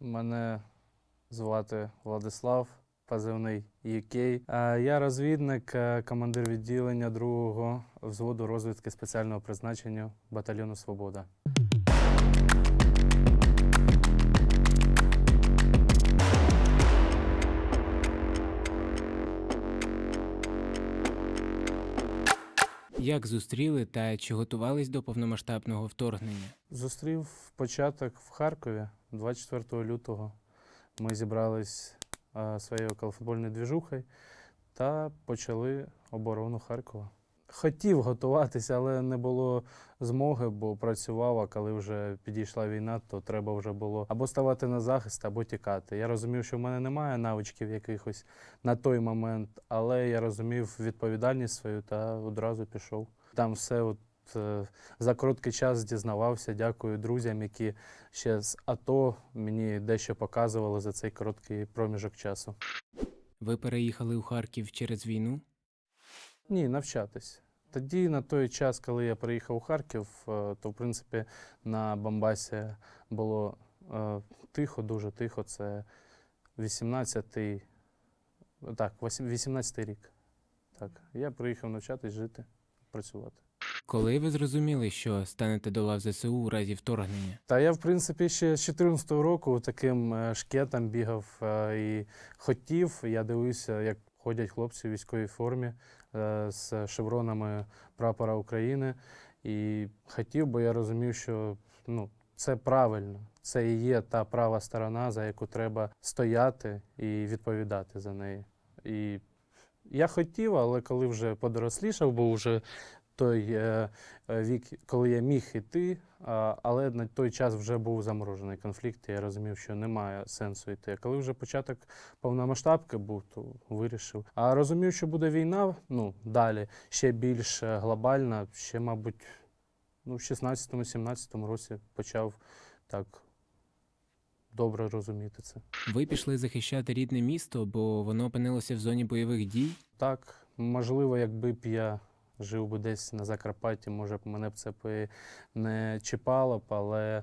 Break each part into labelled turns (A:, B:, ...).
A: Мене звати Владислав, позивний. Е, Я розвідник, е, командир відділення другого взводу розвідки спеціального призначення батальйону Свобода.
B: Як зустріли та чи готувались до повномасштабного вторгнення?
A: Зустрів початок в Харкові 24 лютого. Ми зібрались е, своєю околофутбольною двіжухою та почали оборону Харкова. Хотів готуватися, але не було змоги, бо працював, а коли вже підійшла війна, то треба вже було або ставати на захист, або тікати. Я розумів, що в мене немає навичків якихось на той момент, але я розумів відповідальність свою та одразу пішов. Там все от, е, за короткий час дізнавався. Дякую друзям, які ще з АТО мені дещо показували за цей короткий проміжок часу.
B: Ви переїхали у Харків через війну?
A: Ні, навчатись. Тоді, на той час, коли я приїхав у Харків, е, то в принципі на Бамбасі було е, тихо, дуже тихо. Це 18-й, так, 18-й рік. Так, я приїхав навчатись, жити, працювати.
B: Коли ви зрозуміли, що станете до лав ЗСУ у разі вторгнення?
A: Та я, в принципі, ще з 14 року таким е, шкетом бігав і хотів. Я дивився, як ходять хлопці в військовій формі е, з шевронами прапора України. І хотів, бо я розумів, що ну, це правильно. Це і є та права сторона, за яку треба стояти і відповідати за неї. І я хотів, але коли вже подорослішав, був вже той е, е, вік, коли я міг іти, але на той час вже був заморожений конфлікт, і я розумів, що немає сенсу йти. Коли вже початок повномасштабки був, то вирішив. А розумів, що буде війна, ну далі ще більш е, глобальна, ще, мабуть, ну, в 16-17 році почав так добре розуміти це.
B: Ви пішли захищати рідне місто, бо воно опинилося в зоні бойових дій.
A: Так, можливо, якби б я жив би десь на Закарпатті, може б мене б це б не чіпало б, але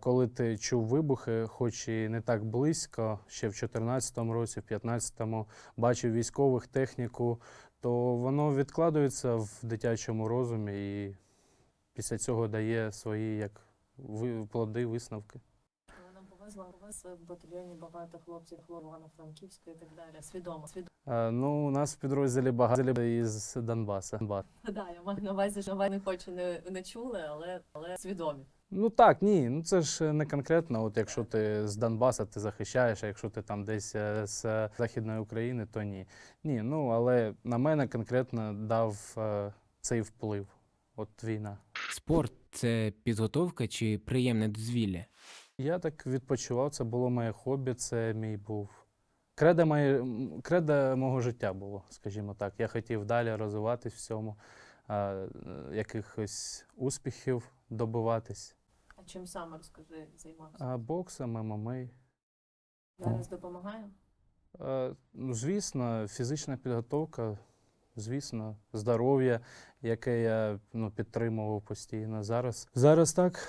A: коли ти чув вибухи, хоч і не так близько, ще в 2014 році, в 2015-му, бачив військових техніку, то воно відкладується в дитячому розумі і після цього дає свої як плоди, висновки.
C: Нам у вас в батальйоні багато хлопців Івано-Франківська і так далі. Свідомо. Свідомо.
A: А, ну, у нас в підрозділі багато із Донбаса. Донбас.
C: Да, я маю на увазі, що ви не хоч і не, не чули, але, але свідомі.
A: Ну так, ні, ну це ж не конкретно. От якщо ти з Донбаса ти захищаєш, а якщо ти там десь е, з Західної України, то ні. Ні, ну але на мене конкретно дав е, цей вплив. От війна.
B: Спорт це підготовка чи приємне дозвілля?
A: Я так відпочивав, це було моє хобі, це мій був. Кредо, моє, кредо мого життя було, скажімо так. Я хотів далі розвиватись в цьому, е, якихось успіхів добиватись.
C: А чим саме розкажи, займався?
A: А боксом, ММА.
C: Зараз допомагає?
A: Е, Ну, звісно, фізична підготовка, звісно, здоров'я, яке я ну, підтримував постійно. Зараз, зараз так.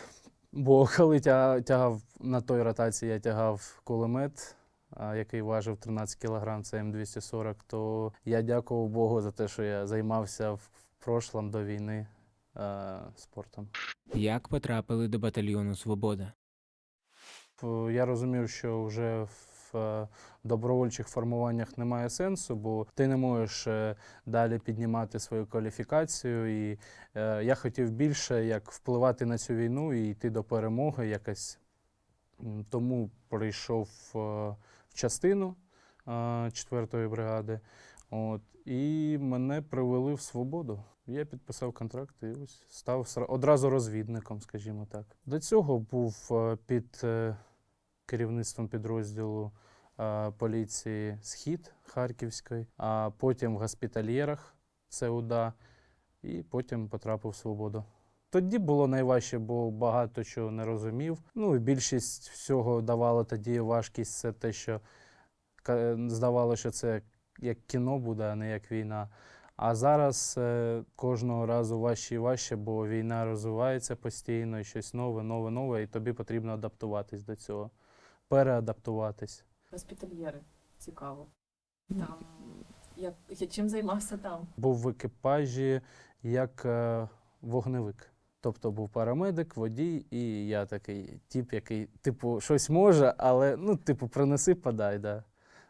A: Бо коли тя- тягав на той ротації, я тягав кулемет, який важив 13 кг, це М240, то я дякував Богу за те, що я займався в прошлом до війни е, спортом.
B: Як потрапили до батальйону Свобода?
A: Е, Я розумів, що вже в е, добровольчих формуваннях немає сенсу, бо ти не можеш е, далі піднімати свою кваліфікацію. І е, я хотів більше як впливати на цю війну і йти до перемоги якось. Тому прийшов в частину 4-ї бригади. От, і мене привели в свободу. Я підписав контракт і ось став одразу розвідником, скажімо так. До цього був під керівництвом підрозділу поліції Схід Харківської, а потім в госпітальєрах це УДА, і потім потрапив в свободу. Тоді було найважче, бо багато чого не розумів. Ну і більшість всього давало тоді важкість, це те, що здавалося, що це як кіно буде, а не як війна. А зараз е, кожного разу важче і важче, бо війна розвивається постійно, і щось нове, нове, нове, і тобі потрібно адаптуватись до цього. переадаптуватись.
C: Госпітальєри, цікаво. Там, як, я- чим займався там?
A: Був в екіпажі як е, вогневик. Тобто був парамедик, водій, і я такий тип, який, типу, щось може, але ну, типу, принеси, подай. Да.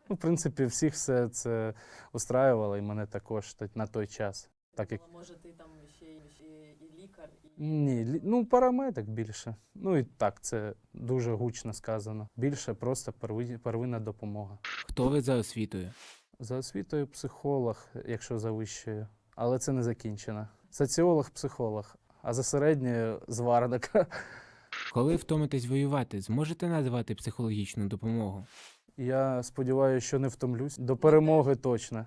A: Ну, в принципі, всіх все це устраювало, і мене також на той час. Так як
C: Думала, Може, ти там ще, й- ще і лікар, і
A: ні, ну парамедик більше. Ну і так, це дуже гучно сказано. Більше просто первинна, допомога.
B: Хто ви за освітою?
A: За освітою психолог, якщо за вищою, але це не закінчено. Соціолог, психолог, а за середньою зварник.
B: Коли втомитесь воювати, зможете надавати психологічну допомогу?
A: Я сподіваюся, що не втомлюсь. До перемоги точно.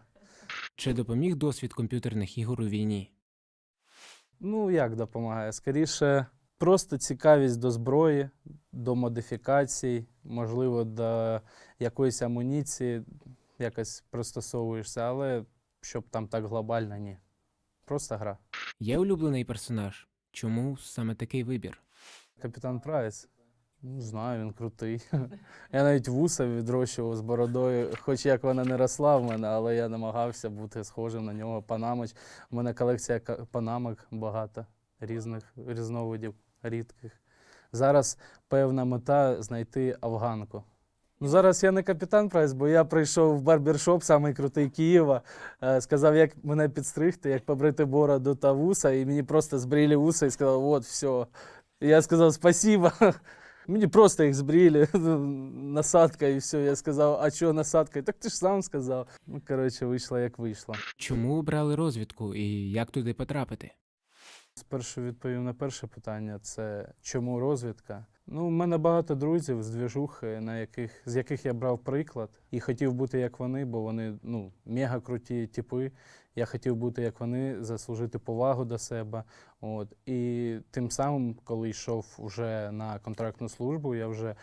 B: Чи допоміг досвід комп'ютерних ігор у війні?
A: Ну, як допомагає? Скоріше, просто цікавість до зброї, до модифікацій, можливо, до якоїсь амуніції якось пристосовуєшся, але щоб там так глобально, ні. Просто гра.
B: Є улюблений персонаж. Чому саме такий вибір?
A: Капітан Прайс. Ну, знаю, він крутий. Я навіть вуса відрощував з бородою, хоч як вона не росла в мене, але я намагався бути схожим на нього. Панамоч. У мене колекція панамок багато, різних різновидів, рідких. Зараз певна мета знайти афганку. Ну, зараз я не капітан Прайс, бо я прийшов в барбершоп, самий крутий Києва, е, сказав, як мене підстригти, як побрити бороду та вуса, і мені просто збрили вуса і сказав, от, все. І я сказав спасибо. Мені просто їх збріли, насадка і все. Я сказав, а чого насадка? Так ти ж сам сказав. Ну, коротше, вийшло як вийшло.
B: Чому обрали розвідку і як туди потрапити?
A: Спершу відповім на перше питання: це чому розвідка? Ну, у мене багато друзів з двіжухи, на яких, з яких я брав приклад і хотів бути як вони, бо вони ну, мега круті типи. Я хотів бути як вони, заслужити повагу до себе. От. І тим самим, коли йшов вже на контрактну службу, я вже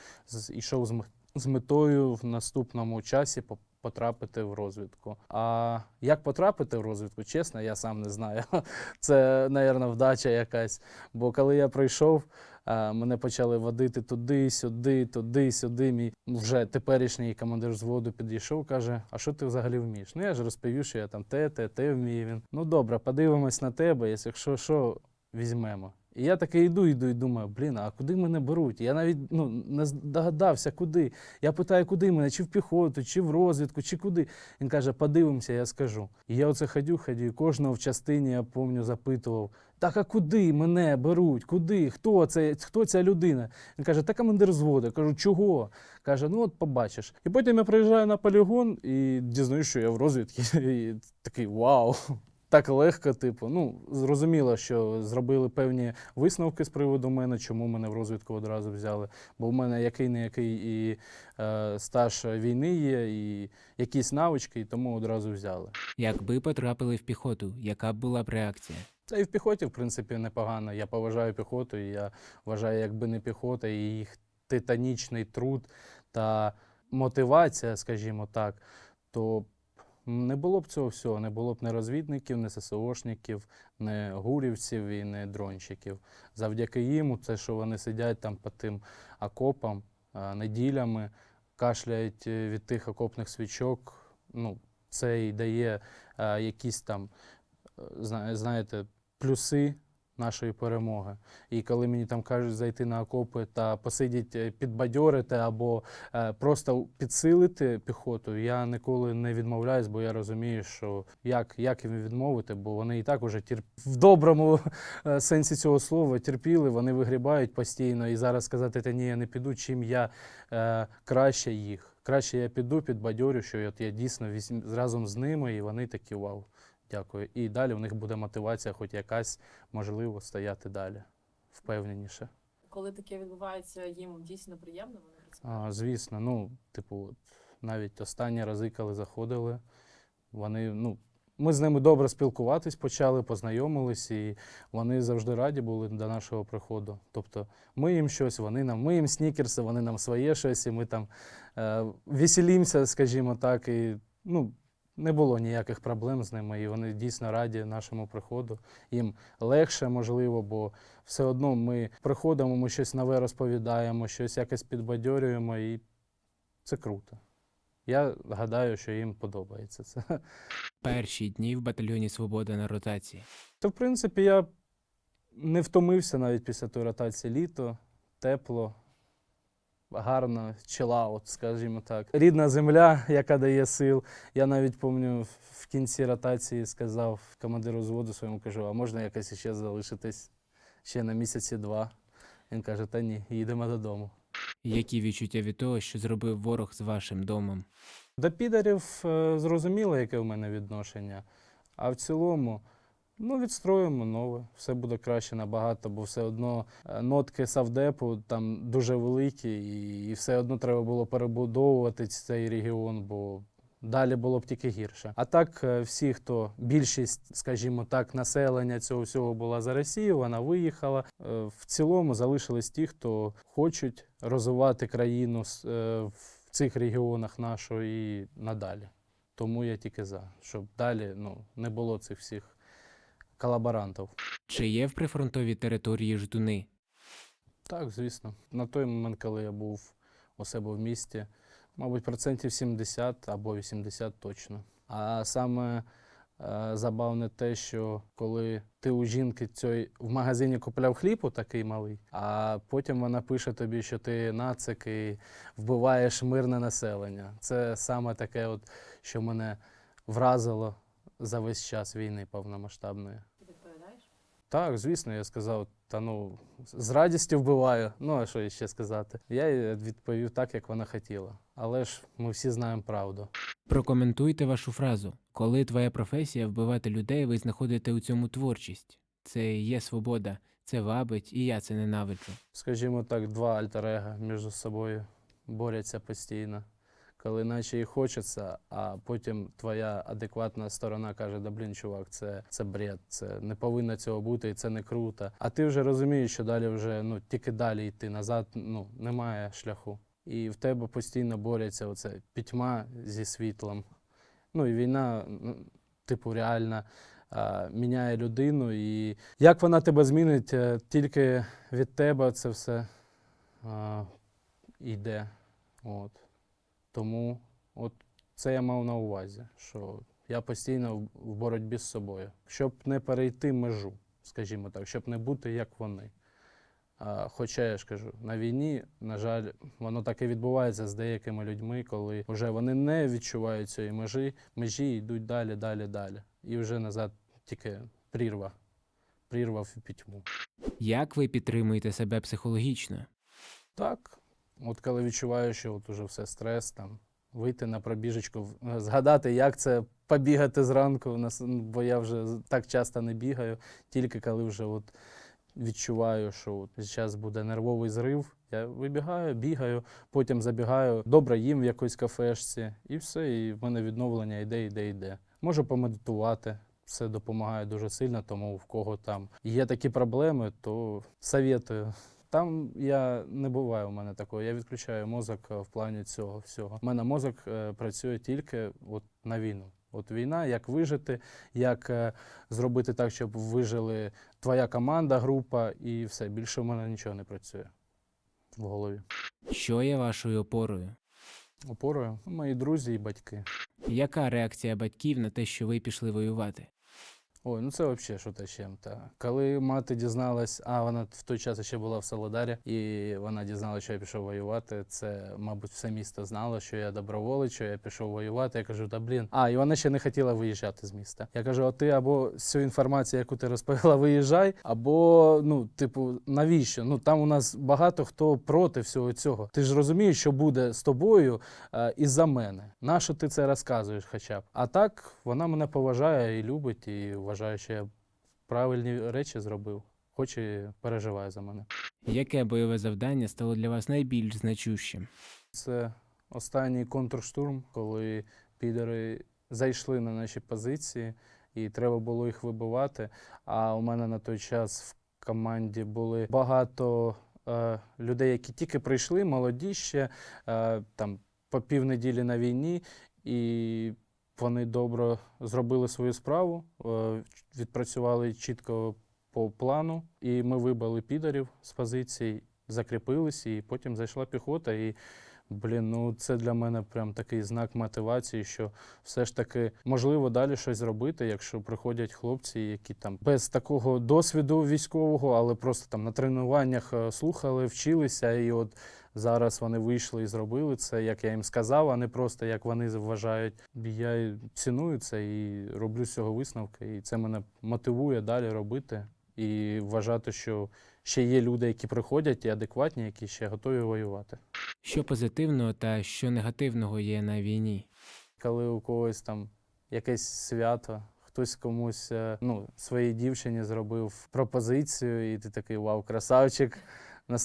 A: йшов з, з метою в наступному часі потрапити в розвідку. А як потрапити в розвідку, чесно, я сам не знаю. Це, мабуть, вдача якась. Бо коли я прийшов, мене почали водити туди, сюди, туди, сюди. Мій вже теперішній командир взводу підійшов, каже: А що ти взагалі вмієш? Ну я ж розповів, що я там те, те, те вмію. Він ну добре, подивимось на тебе, якщо що, візьмемо. І я таки йду, йду і думаю, блін, а куди мене беруть? Я навіть ну, не здогадався, куди. Я питаю, куди мене, чи в піхоту, чи в розвідку, чи куди. Він каже, подивимося, я скажу. І я оце ходю, ходю, і кожного в частині, я пам'ятаю, запитував: так а куди мене беруть? Куди? Хто це? Хто ця людина? Він каже, та командир взводу. Я кажу, чого? Каже, ну от побачиш. І потім я приїжджаю на полігон і дізнаюсь, що я в розвідці. І такий вау. Так легко, типу. Ну, зрозуміло, що зробили певні висновки з приводу мене, чому мене в розвідку одразу взяли. Бо в мене який не який і е, стаж війни є, і якісь навички, і тому одразу взяли.
B: Якби потрапили в піхоту, яка б була б реакція?
A: Це і в піхоті, в принципі, непогано. Я поважаю піхоту, і я вважаю, якби не піхота, і їх титанічний труд та мотивація, скажімо так, то не було б цього всього, не було б не розвідників, не ССОшників, не гурівців і не дронщиків. Завдяки їм, це, що вони сидять там по тим окопам неділями, кашляють е, від тих окопних свічок, ну, це і дає якісь там е, знаєте, плюси нашої перемоги. І коли мені там кажуть зайти на окопи та посидіти, підбадьорити або е, просто підсилити піхоту, я ніколи не відмовляюсь, бо я розумію, що як, як їм відмовити, бо вони і так уже тір... в доброму е, сенсі цього слова терпіли, вони вигрібають постійно. І зараз сказати, та ні, я не піду, чим я е, краще їх. Краще я піду, підбадьорю, що от я дійсно візьм... разом з ними, і вони такі вау. Дякую. І далі у них буде мотивація, хоч якась, можливо, стояти далі впевненіше.
C: Коли таке відбувається, їм дійсно приємно, вони
A: А, звісно, ну, типу, навіть останні рази, коли заходили, вони, ну, ми з ними добре спілкуватись почали, познайомились, і вони завжди раді були до нашого приходу. Тобто ми їм щось, вони нам, ми їм снікерси, вони нам своє щось, і ми там е, веселімося, скажімо так. І, ну, не було ніяких проблем з ними, і вони дійсно раді нашому приходу. Їм легше, можливо, бо все одно ми приходимо, ми щось нове розповідаємо, щось якось підбадьорюємо, і це круто. Я гадаю, що їм подобається це.
B: Перші дні в батальйоні Свобода на ротації.
A: То, в принципі, я не втомився навіть після тої ротації літо, тепло, гарно, чилаут, скажімо так. Рідна земля, яка дає сил. Я навіть пам'ятаю, в кінці ротації сказав командиру взводу своєму, кажу, а можна якось ще залишитись ще на місяці два. Він каже, та ні, їдемо додому.
B: Які відчуття від того, що зробив ворог з вашим домом?
A: До підарів е, зрозуміло, яке в мене відношення. А в цілому, ну, відстроїмо нове, все буде краще набагато, бо все одно е, нотки Савдепу там дуже великі, і, все одно треба було перебудовувати цей регіон, бо далі було б тільки гірше. А так, е, всі, хто більшість, скажімо так, населення цього всього була за Росію, вона виїхала. Е, В цілому залишились ті, хто хочуть розвивати країну в цих регіонах нашої і надалі. Тому я тільки за, щоб далі ну, не було цих всіх колаборантів.
B: Чи є в прифронтовій території ждуни?
A: Так, звісно. На той момент, коли я був у себе в місті, мабуть, процентів 70 або 80 точно. А саме е, забавне те, що коли ти у жінки цій в магазині купляв хліб, такий малий, а потім вона пише тобі, що ти нацик і вбиваєш мирне населення. Це саме таке, от, що мене вразило за весь час війни повномасштабної.
C: Ти відповідаєш?
A: Так, звісно, я сказав, та ну, з радістю вбиваю. Ну, а що ще сказати? Я їй відповів так, як вона хотіла. Але ж ми всі знаємо правду.
B: Прокоментуйте вашу фразу. Коли твоя професія вбивати людей, ви знаходите у цьому творчість. Це і є свобода, це вабить, і я це ненавиджу.
A: Скажімо так, два альтер-ега між собою борються постійно. Коли наче і хочеться, а потім твоя адекватна сторона каже: да блін, чувак, це, це бред, це не повинно цього бути, і це не круто. А ти вже розумієш, що далі вже ну тільки далі йти назад, ну немає шляху. І в тебе постійно борються оце пітьма зі світлом. Ну і війна, ну, типу, реально а, міняє людину. І як вона тебе змінить, е, тільки від тебе це все йде. От. Тому от це я мав на увазі, що я постійно в- боротьбі з собою, щоб не перейти межу, скажімо так, щоб не бути як вони. А, хоча я ж кажу, на війні, на жаль, воно так і відбувається з деякими людьми, коли вже вони не відчувають цієї межі, межі йдуть далі, далі, далі. І вже назад тільки прірва. Прірва в пітьму.
B: Як ви підтримуєте себе психологічно?
A: Так, от коли відчуваю, що от уже все стрес, там, вийти на пробіжечку, е, згадати, як це побігати зранку, бо я вже так часто не бігаю, тільки коли вже от відчуваю, що от зараз буде нервовий зрив, я вибігаю, бігаю, потім забігаю, добре їм в якоїсь кафешці, і все, і в мене відновлення йде, йде, йде. Можу помедитувати. Це допомагає дуже сильно, тому в кого там є такі проблеми, то советую. Там я не буваю у мене такого. Я відключаю мозок е, в плані цього всього. У мене мозок е, працює тільки от на війну. От війна, як вижити, як е, зробити так, щоб вижили твоя команда, група, і все. Більше в мене нічого не працює в голові.
B: Що є вашою опорою?
A: Опорою мої друзі і батьки.
B: Яка реакція батьків на те, що ви пішли воювати?
A: Ой, ну це взагалі що та чим. Та. Коли мати дізналась, а вона в той час ще була в Солодарі, і вона дізналася, що я пішов воювати. Це, мабуть, все місто знало, що я доброволець, що я пішов воювати. Я кажу, та блін. А, і вона ще не хотіла виїжджати з міста. Я кажу, а ти або всю інформацію, яку ти розповіла, виїжджай, або ну, типу, навіщо? Ну там у нас багато хто проти всього цього. Ти ж розумієш, що буде з тобою е, із-за мене. Нащо ти це розказуєш хоча б? А так вона мене поважає і любить, і вважає, що я правильні речі зробив, хоч і переживає за мене.
B: Яке бойове завдання стало для вас найбільш значущим?
A: Це останній контрштурм, коли підери зайшли на наші позиції, і треба було їх вибивати. А у мене на той час в команді були багато е, людей, які тільки прийшли, молоді ще е, там по півнеділі на війні, і вони добре зробили свою справу, е, відпрацювали чітко по плану, і ми вибили підарів з позицій, закріпились, і потім зайшла піхота. І Блін, ну це для мене прям такий знак мотивації, що все ж таки можливо далі щось зробити, якщо приходять хлопці, які там без такого досвіду військового, але просто там на тренуваннях е, слухали, вчилися, і от зараз вони вийшли і зробили це, як я їм сказав, а не просто як вони вважають. Я ціную це і роблю з цього висновки. І це мене мотивує далі робити і вважати, що ще є люди, які приходять і адекватні, які ще готові воювати.
B: Що позитивного та що негативного є на війні?
A: коли у когось там якесь свято, хтось комусь, е, ну, своїй дівчині зробив пропозицію, і ти такий вау, красавчик.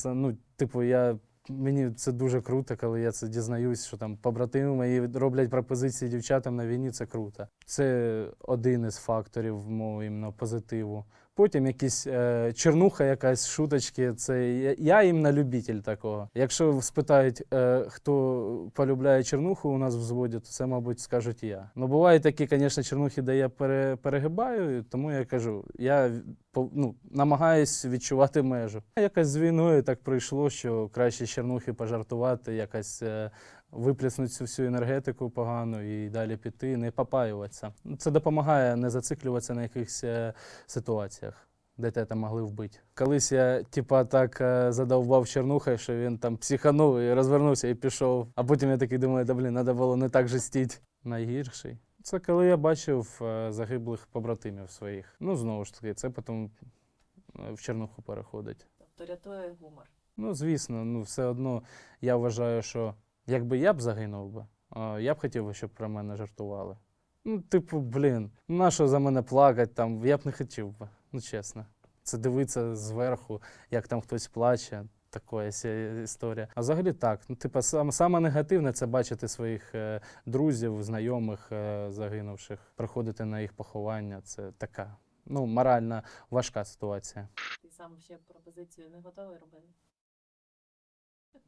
A: Ну, типу, я. Мені це дуже круто, коли я це дізнаюсь, що там побратими мої роблять пропозиції дівчатам на війні, це круто. Це один із факторів іменно позитиву. Потім якісь е, чернуха, якась шуточки. Це я, я іменно любитель такого. Якщо спитають, е, хто полюбляє чернуху у нас в взводі, то це, мабуть, скажуть я. Ну, бувають такі, звісно, чернухи, де я пере, перегибаю, тому я кажу, я ну, намагаюсь відчувати межу. Якось з війною так прийшло, що краще чернухи пожартувати, якось е, виплеснути цю всю енергетику погану і далі піти, не попаюватися. Це допомагає не зациклюватися на якихось е, ситуаціях. Де те там могли вбити. Колись я, типа, так е, задовбав чернухою, що він там психанув і розвернувся і пішов. А потім я такий думаю, да блін, треба було не так жестіть. Найгірший. Це коли я бачив е, загиблих побратимів своїх. Ну, знову ж таки, це потім в чернуху переходить.
C: Тобто рятує гумор.
A: Ну, звісно, ну все одно я вважаю, що якби я б загинув би, я б хотів, щоб про мене жартували. Ну, типу, блін, ну, на що за мене плакати там? Я б не хотів би, ну чесно. Це дивитися зверху, як там хтось плаче. Така історія. А взагалі так. Ну, типу, сам, саме негативне це бачити своїх е, друзів, знайомих е, загинувших, приходити на їх поховання. Це така ну, морально важка ситуація.
C: Ти сам ще пропозицію не готовий робити.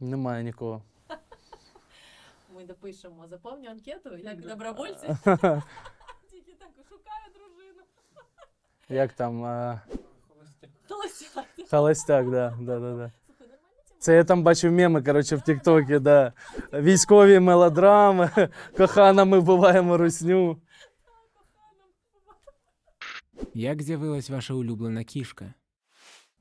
A: Немає нікого.
C: Ми допишемо, заповню анкету, як добровольці. Тільки так шукаю дружину.
A: Як там е,
C: Толосяти.
A: холостяк, да, да, да, да. Це я там бачив меми, коротше, в Тіктокі, да. Військові мелодрами, кохана, ми вбиваємо русню.
B: Як з'явилась ваша улюблена кішка?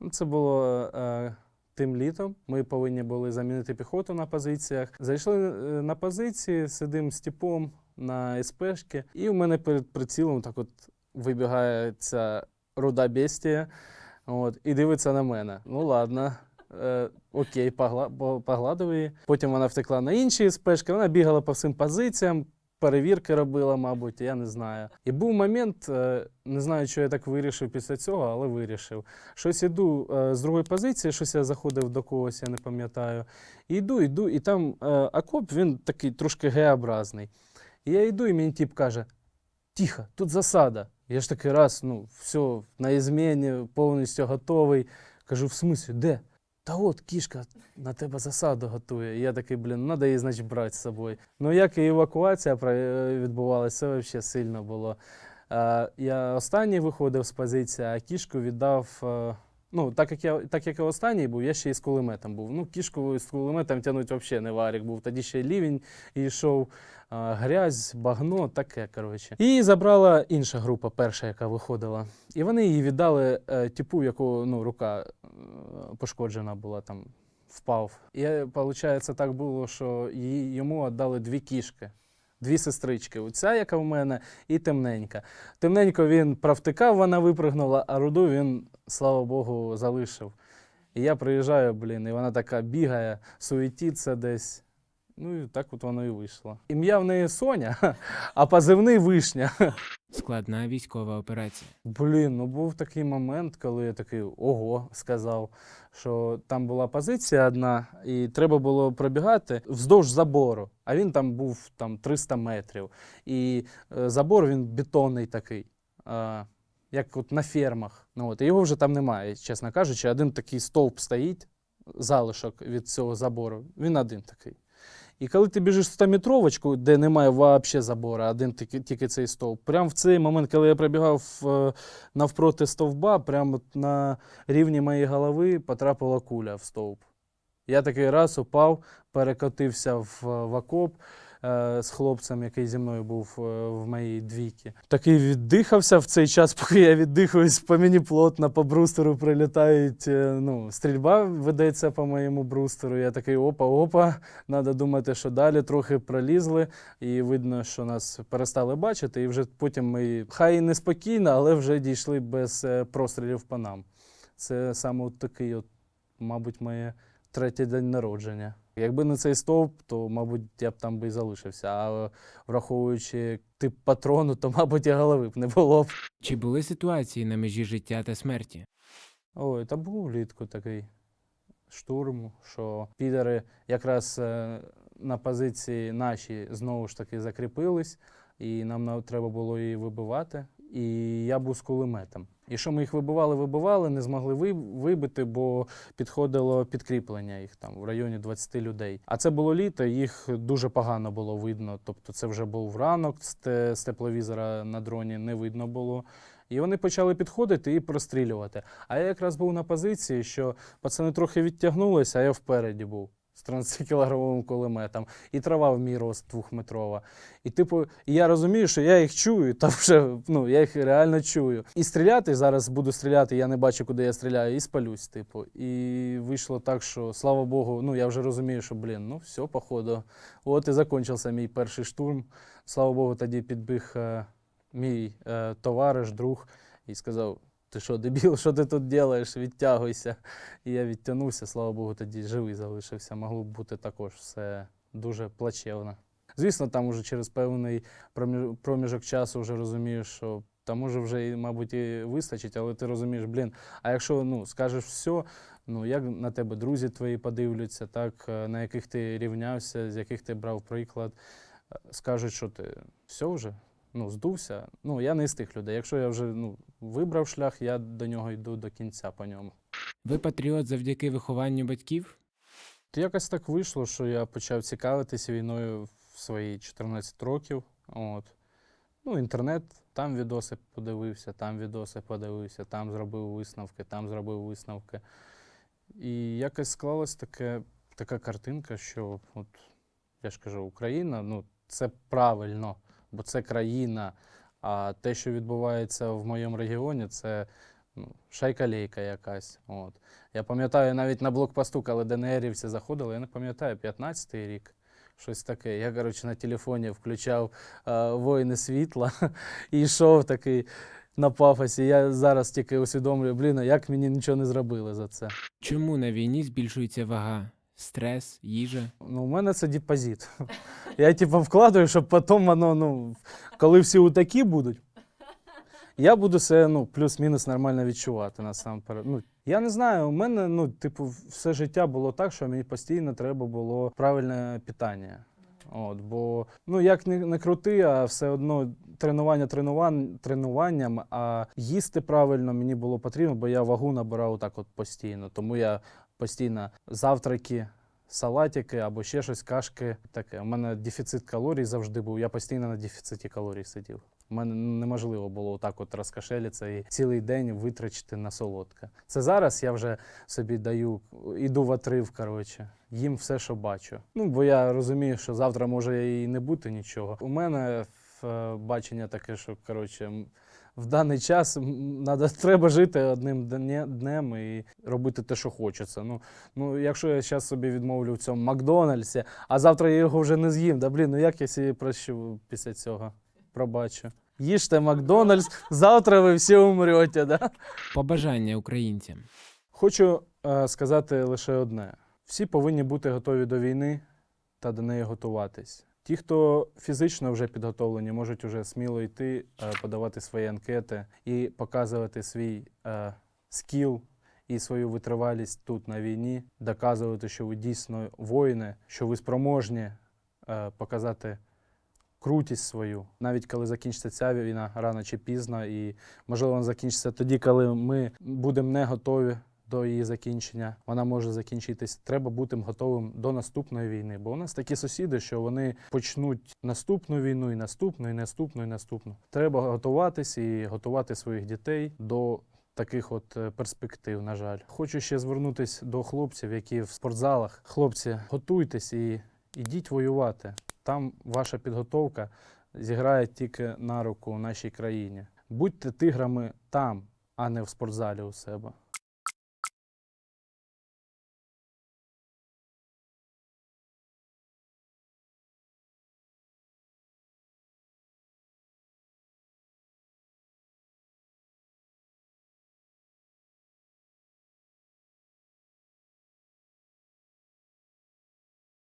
A: Ну, Це було е, тим літом. Ми повинні були замінити піхоту на позиціях. Зайшли е, на позиції, сидимо з типом на СПшки, і у мене перед прицілом так от вибігає ця руда бестія. От, і дивиться на мене. Ну ладно. Е, окей, погла, погладив її. Потім вона втекла на інші спешки. Вона бігала по всім позиціям, перевірки робила, мабуть, я не знаю. І був момент, е, не знаю, що я так вирішив після цього, але вирішив. Щось іду е, з другої позиції, щось я заходив до когось, я не пам'ятаю. І йду, йду, і там е, окоп, він такий трошки Г-образний. І я йду, і мені тіп каже: тихо, тут засада. Я ж такий раз, ну, все, на ізміні, повністю готовий. Кажу, в смислі, де? Та от кішка на тебе засаду готує. І я такий, блін, треба її, значить, брати з собою. Ну, як і евакуація е, відбувалася, це взагалі сильно було. Е, я останній виходив з позиції, а кішку віддав. Е, Ну, так як я так як я останній був, я ще і з кулеметом був. Ну, кішку з кулеметом тягнути взагалі не варік був. Тоді ще лівень йшов, грязь, багно, таке. коротше. І забрала інша група, перша, яка виходила. І вони її віддали е, типу, якого ну, рука е, пошкоджена була там. Впав. І виходить, так було, що їй, йому віддали дві кішки, дві сестрички. Оця, яка в мене, і темненька. Темненько він провтикав, вона випригнула, а руду він, слава Богу, залишив. І я приїжджаю, блін, і вона така бігає, суетиться десь. Ну і так от воно і вийшло. Ім'я в неї Соня, а позивний вишня.
B: Складна військова операція.
A: Блін, ну був такий момент, коли я такий ого сказав, що там була позиція одна, і треба було пробігати вздовж забору. А він там був там 300 метрів. І е, забор він бетонний такий. Е, як от на фермах. Ну, от, його вже там немає, чесно кажучи. Один такий стовп стоїть, залишок від цього забору. Він один такий. І коли ти біжиш в 100-метровочку, де немає взагалі забору, один тільки, тільки цей стовп, прямо в цей момент, коли я пробігав е, навпроти стовба, прямо на рівні моєї голови потрапила куля в стовп. Я такий раз упав, перекотився в, в окоп е, з хлопцем, який зі мною був е, в моїй двійці. Такий віддихався в цей час, поки я віддихаюсь, по мені плотно, по брустеру прилітають. е, ну, стрільба ведеться по моєму брустеру. Я такий опа-опа. Треба думати, що далі трохи пролізли, і видно, що нас перестали бачити. І вже потім ми хай і неспокійно, але вже дійшли без е, прострілів по нам. Це саме от такий, от, мабуть, моє третій день народження. Якби не цей стовп, то, мабуть, я б там би і залишився. А враховуючи тип патрону, то, мабуть, і голови б не було б.
B: Чи були ситуації на межі життя та смерті?
A: Ой, та був влітку такий штурм, що підери якраз е, на позиції наші знову ж таки закріпились, і нам треба було її вибивати. І я був з кулеметом. І що ми їх вибивали, вибивали, не змогли вибити, бо підходило підкріплення їх там в районі 20 людей. А це було літо, їх дуже погано було видно. Тобто це вже був ранок, з, тепловізора на дроні не видно було. І вони почали підходити і прострілювати. А я якраз був на позиції, що пацани трохи відтягнулися, а я впереді був з 30-кілограмовим кулеметом. І трава в мій рост двохметрова. І типу, і я розумію, що я їх чую, та вже ну, я їх реально чую. І стріляти зараз буду стріляти, я не бачу, куди я стріляю, і спалюсь, типу. І вийшло так, що слава Богу, ну я вже розумію, що блін, ну все, походу. От і закінчився мій перший штурм. Слава Богу, тоді підбіг е, мій е, товариш, друг, і сказав: ти що, дебіл, що ти тут робиш? Відтягуйся. І я відтягнувся, слава Богу, тоді живий залишився. Могло б бути також все дуже плачевно. Звісно, там уже через певний проміжок часу вже розумієш, що там може вже, мабуть, і вистачить, але ти розумієш, блін, а якщо ну, скажеш все, ну як на тебе друзі твої подивляться, так, е, на яких ти рівнявся, з яких ти брав приклад, е, скажуть, що ти все вже, ну, здувся. Ну, я не з тих людей. Якщо я вже ну, вибрав шлях, я до нього йду до кінця по ньому.
B: Ви патріот завдяки вихованню батьків?
A: То якось так вийшло, що я почав цікавитися війною в свої 14 років. От. Ну, інтернет, там відоси подивився, там відоси подивився, там зробив висновки, там зробив висновки. І якось склалась таке, така картинка, що от, я ж кажу, Україна, ну, це правильно, бо це країна. А те, що відбувається в моєму регіоні, це ну, шайка-лейка якась. От. Я пам'ятаю навіть на блокпосту, коли ДНРівці заходили, я не пам'ятаю, 15-й рік. Щось таке. Я, коротше, на телефоні включав е, воїни світла і йшов такий на пафосі. Я зараз тільки усвідомлюю, блін, як мені нічого не зробили за це.
B: Чому на війні збільшується вага? Стрес, їжа?
A: Ну, у мене це депозит. Я типу вкладаю, щоб потім воно, ну, коли всі отакі будуть, я буду себе ну, плюс-мінус нормально відчувати насамперед. Ну, я не знаю, у мене, ну, типу, все життя було так, що мені постійно треба було правильне питання. От, бо ну як не, не крути, а все одно тренування тренуван, тренуванням, а їсти правильно мені було потрібно, бо я вагу набирав так от постійно. Тому я постійно завтраки, салатики або ще щось, кашки. Таке. У мене дефіцит калорій завжди був. Я постійно на дефіциті калорій сидів. У мене неможливо було так от розкашелитися і цілий день витрачити на солодке. Це зараз я вже собі даю, іду в отрив, коротше, їм все, що бачу. Ну, бо я розумію, що завтра може і не бути нічого. У мене е, бачення таке, що коротше, в даний час надо, треба жити одним днем і робити те, що хочеться. Ну, ну якщо я зараз собі відмовлю в цьому Макдональдсі, а завтра я його вже не з'їм, да блін, ну як я собі прощу після цього? Пробачу. Їжте Макдональдс, завтра ви всі умрете, да?
B: Побажання українцям.
A: Хочу е, сказати лише одне: всі повинні бути готові до війни та до неї готуватись. Ті, хто фізично вже підготовлені, можуть вже сміло йти, е, подавати свої анкети і показувати свій е, скіл і свою витривалість тут на війні, доказувати, що ви дійсно воїни, що ви спроможні е, показати крутість свою, навіть коли закінчиться ця війна рано чи пізно, і можливо вона закінчиться тоді, коли ми будемо не готові до її закінчення. Вона може закінчитись. Треба бути готовим до наступної війни. Бо у нас такі сусіди, що вони почнуть наступну війну, і наступну, і наступну, і наступну. Треба готуватись і готувати своїх дітей до таких от е, перспектив, на жаль. Хочу ще звернутися до хлопців, які в спортзалах. Хлопці, готуйтесь і ідіть воювати. Там ваша підготовка зіграє тільки на руку нашій країні. Будьте тиграми там, а не в спортзалі у себе.